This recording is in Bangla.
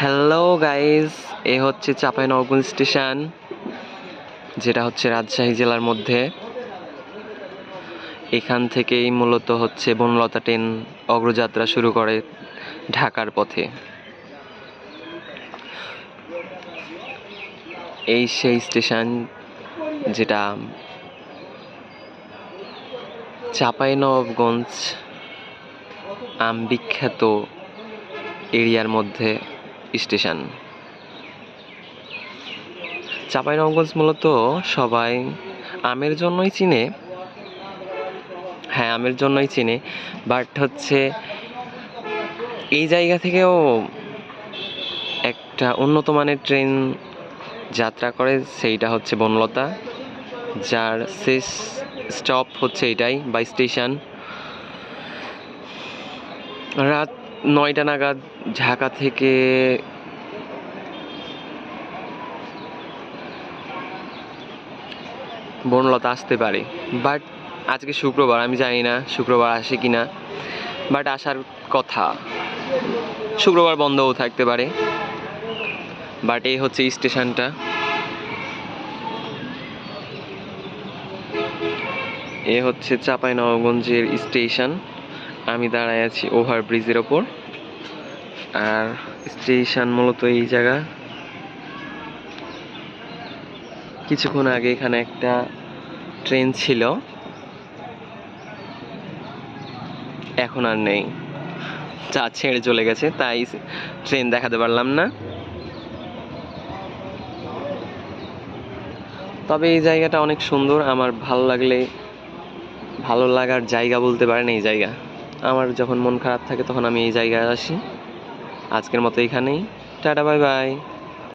হ্যালো গাইস এ হচ্ছে চাঁপাইনবাবগঞ্জ স্টেশন, যেটা হচ্ছে রাজশাহী জেলার মধ্যে। এখান থেকেই মূলত হচ্ছে বনলতা ট্রেন অগ্রযাত্রা শুরু করে ঢাকার পথে। এই সেই স্টেশন যেটা চাঁপাইনবাবগঞ্জ, আম বিখ্যাত এরিয়ার মধ্যে স্টেশন। চাঁপাইনবাবগঞ্জ মূলত সবাই আমের জন্যই চিনে। হ্যাঁ আমের জন্যই চিনে। বাট হচ্ছে এই জায়গা থেকেও একটা উন্নত মানের ট্রেন যাত্রা করে, সেইটা হচ্ছে বনলতা, যার শেষ স্টপ হচ্ছে এটাই, বাই স্টেশন। রাত নয়টা নাগাদ ঢাকা থেকে বনলতা আসতে পারে। বাট আজকে শুক্রবার, আমি জানি না শুক্রবার আসে কি না। বাট আসার কথা, শুক্রবার বন্ধও থাকতে পারে। বাট এই হচ্ছে স্টেশনটা। এ হচ্ছে চাঁপাইনবাবগঞ্জের স্টেশন। আমি দাঁড়ায় আছি ওভার ব্রিজের ওপর। আর স্টেশন মূলত এই জায়গা। কিছুক্ষণ আগে এখানে একটা ট্রেন ছিল। এখন আর নেই। চা ছেড়ে চলে গেছে, তাই ট্রেন দেখাতে পারলাম না। তবে এই জায়গাটা অনেক সুন্দর। আমার ভালো লাগলে, ভালো লাগার জায়গা বলতে পারেন এই জায়গা। আমার যখন মন খারাপ থাকে তখন আমি এই জায়গায় আসি। আজকের মতো এখানেই। Tata, bye bye.